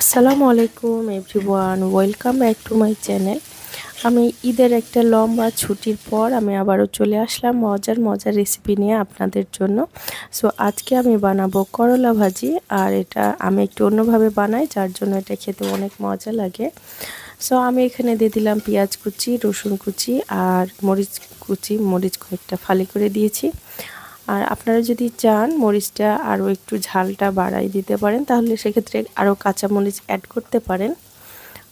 আসসালামু আলাইকুম everyone welcome back to my channel আমি ঈদের একটা লম্বা ছুটির পর আমি আবারও চলে আসলাম মজার মজার রেসিপি নিয়ে আপনাদের জন্য। সো আজকে আমি বানাবো করলা ভাজি, আর এটা আমি একটু অন্যভাবে বানাই, যার জন্য এটা খেতে অনেক মজা লাগে। সো আমি এখানে দিয়ে দিলাম পেঁয়াজ কুচি, রসুন কুচি, আর মরিচ কুচি, মরিচ কয়েকটা ফালি করে দিয়েছি। আর আপনারা যদি চান মরিচটা আরও একটু ঝালটা বাড়াই দিতে পারেন, তাহলে সেক্ষেত্রে আরও কাঁচা মরিচ অ্যাড করতে পারেন।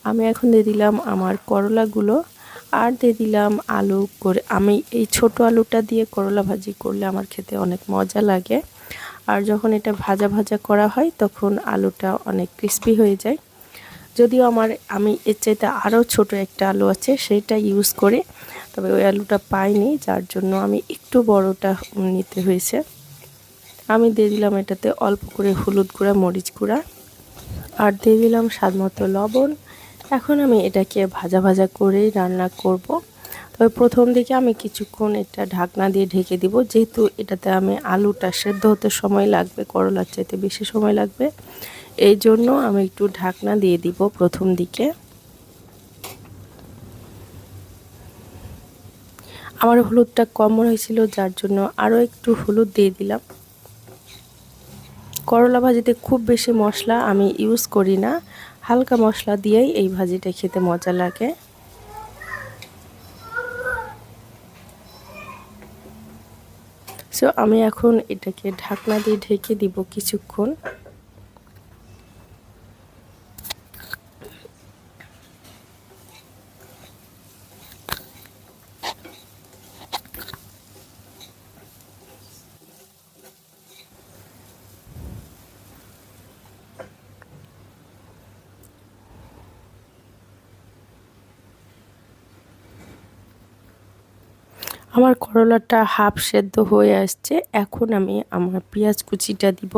আমি এখন দিয়ে দিলাম আমার করলাগুলো, আর দিয়ে দিলাম আলু করে, আমি এই ছোট আলুটা দিয়ে করলা ভাজি করলে আমার খেতে অনেক মজা লাগে। আর যখন এটা ভাজা ভাজা করা হয়, তখন আলুটা অনেক ক্রিস্পি হয়ে যায়। যদিও আমার, আমি এর চাইতে আরও ছোট একটা আলু আছে, সেটা ইউজ করে তবে ওই আলুটা পাইনি, যার জন্য আমি একটু বড়টা নিতে হয়েছে। আমি দিয়ে দিলাম এটাতে অল্প করে হলুদ গুঁড়া, মরিচ গুঁড়া, আর দিয়ে দিলাম স্বাদ মতো লবণ। এখন আমি এটাকে ভাজা ভাজা করেই রান্না করব। তবে প্রথম দিকে আমি কিছুক্ষণ এটা ঢাকনা দিয়ে ঢেকে দিব, যেহেতু এটাতে আমি আলুটা সেদ্ধ হতে সময় লাগবে, করলার চাইতে বেশি সময় লাগবে। এই জন্য আমি একটু ঢাকনা দিয়ে দিব প্রথম দিকে। আমার হলুদটা কম হয়েছিল, যার জন্য আরও একটু হলুদ দিয়ে দিলাম। করলা ভাজিতে খুব বেশি মশলা আমি ইউজ করি না। হালকা মশলা দিয়েই এই ভাজিটা খেতে মজা লাগে। সো আমি এখন এটাকে ঢাকনা দিয়ে ঢেকে দিব কিছুক্ষণ। আমার করলাটা হাফ সেদ্ধ হয়ে আসছে। এখন আমি আমার পেঁয়াজ কুচিটা দিব।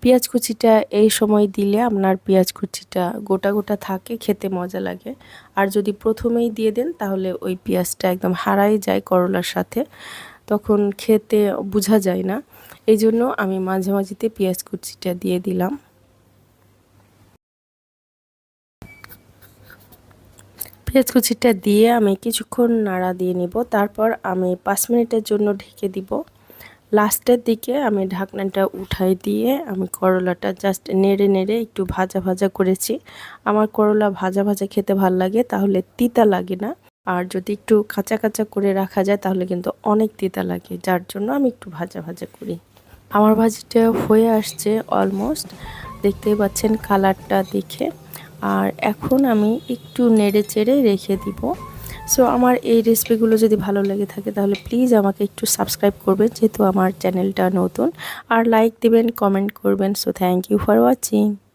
পেঁয়াজ কুচিটা এই সময় দিলে আপনার পেঁয়াজ কুচিটা গোটা গোটা থাকে, খেতে মজা লাগে। আর যদি প্রথমেই দিয়ে দেন, তাহলে ওই পেঁয়াজটা একদম হারাই যায় করলার সাথে। তখন খেতে বোঝা যায় না। এই জন্য আমি মাঝে মাঝেতে পেঁয়াজ কুচিটা দিয়ে দিলাম। পেঁয়াজ কুচিটা দিয়ে আমি কিছুক্ষণ নাড়া দিয়ে নিব। তারপর আমি পাঁচ মিনিটের জন্য ঢেকে দিব। লাস্টের দিকে আমি ঢাকনাটা উঠাই দিয়ে আমি করলাটা জাস্ট নেড়ে নেড়ে একটু ভাজা ভাজা করেছি। আমার করলা ভাজা ভাজা খেতে ভালো লাগে, তাহলে তিতা লাগে না। আর যদি একটু কাঁচা কাঁচা করে রাখা যায়, তাহলে কিন্তু অনেক তিতা লাগে। যার জন্য আমি একটু ভাজা ভাজা করি। আমার ভাজিটা হয়ে আসছে অলমোস্ট। দেখতেই পাচ্ছেন কালারটা দেখে। আর এখন আমি একটু নেড়ে চেড়ে রেখে দিব। সো আমার এই রেসিপিগুলো যদি ভালো লেগে থাকে, তাহলে প্লিজ আমাকে একটু সাবস্ক্রাইব করবেন, যেহেতু আমার চ্যানেলটা নতুন। আর লাইক দিবেন কমেন্ট করবেন। So thank you for watching